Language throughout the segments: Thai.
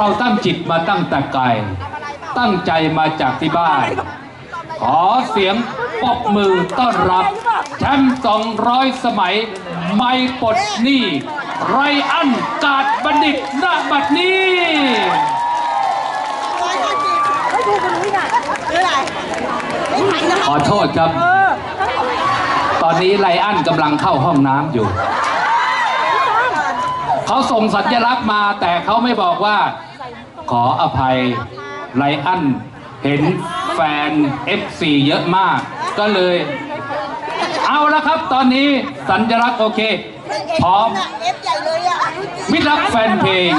เราตั้งจิตมาตั้งแต่ไกล ตั้งใจมาจากที่บ้าน ขอเสียงปรบมือต้อนรับ แชมป์200 สมัย ไม่ปลดหนี้ไรอันกาดบัณฑิตณบัดนี้ไม่ถูกกันรู้น่ะหรืออะไรไม่ทันนะขอโทษครับ ตอนนี้ไรอันกำลังเข้าห้องน้ำอยู่ เขาส่งสัญลักษณ์มาแต่เขาไม่บอกว่า ขออภัยไรอันเห็นแฟน FC เยอะมาก ก็เลย เอาละครับตอนนี้สัญลักษณ์โอเค พร้อมเอฟใหญ่เลยอะมิตรรักแฟนเพลง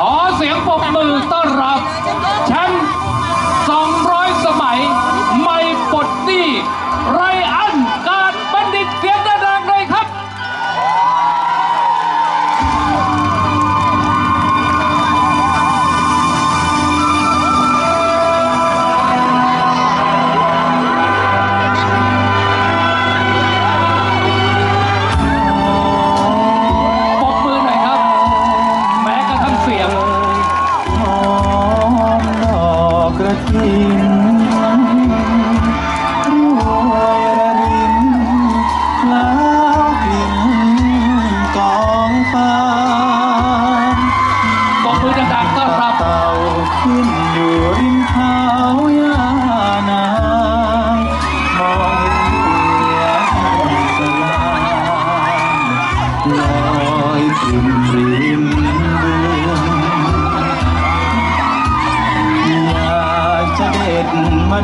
ขอเสียงปรบมือต้อน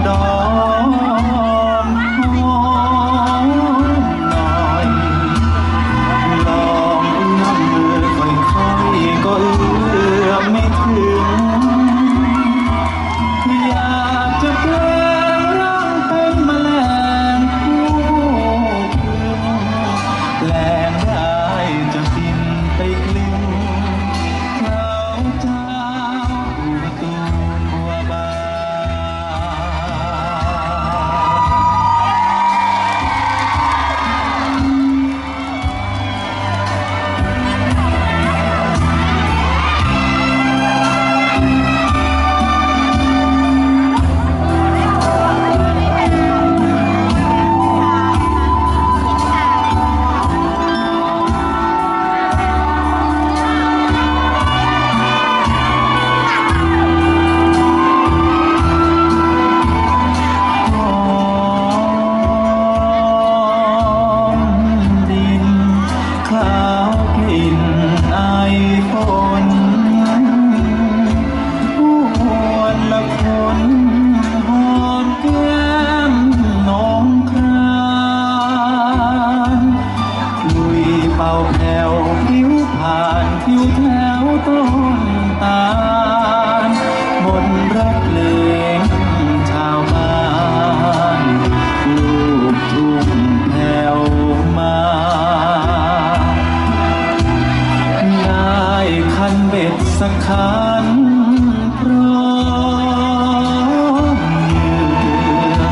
ด็ด เบ็ดสักคันพร้อนเยือ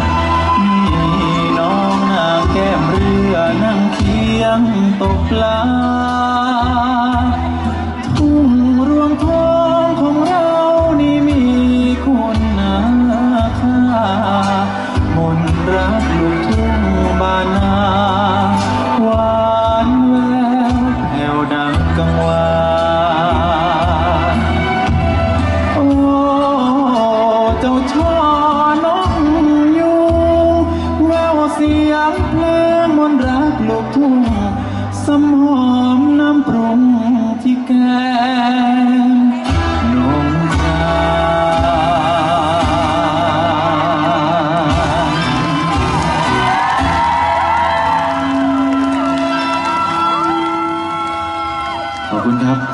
มีน้องนางแก้มเรือนั่งเคียงตกปลา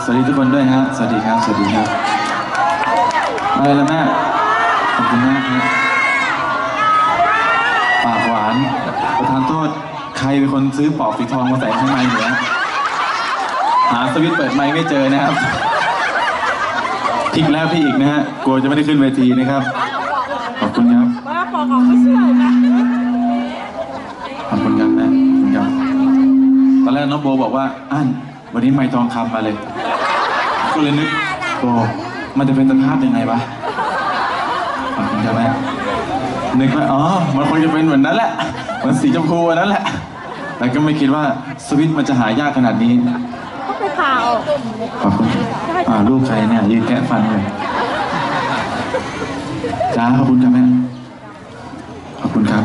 สวัสดีทุกคนด้วยฮะสวัสดีครับ สวัสดีครับอะไรละแม่ขอบคุณมากครับปากหวาน ประธานโทษ ใครเป็นคนซื้อปอกสีทองมาใส่ข้างในเนี่ยหาสวิตช์เปิดไมค์ไม่เจอนะครับพลิกแล้วพี่อีกนะฮะกลัวจะไม่ได้ขึ้นเวทีนะครับ ขอบคุณครับว่าปอกออกไม่เชื่อนะขอบคุณครับนะขอบคุณครับตอนแรกน้องโบบอกว่าอั้นวันนี้ไม่ทองคำมาเลย ก็เลยนึกโอ้มันจะเป็นสภาพยังไงวะขอบคุณครับแม่นึกว่าอ๋อ มันคงจะเป็นเหมือนนั้นแหละเหมือนสีชมพูอันนั้นแหละ แต่ก็ไม่คิดว่าสวิตช์มันจะหายากขนาดนี้ก็ไปข่าวขอบคุณอ่าลูกใครเนี่ยยืนแกะฟันเลยจ้าขอบคุณครับแม่ขอบคุณครับ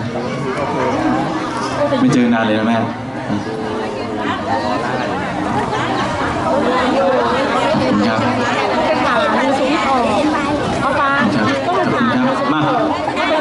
ไม่เจอนานเลยนะแม่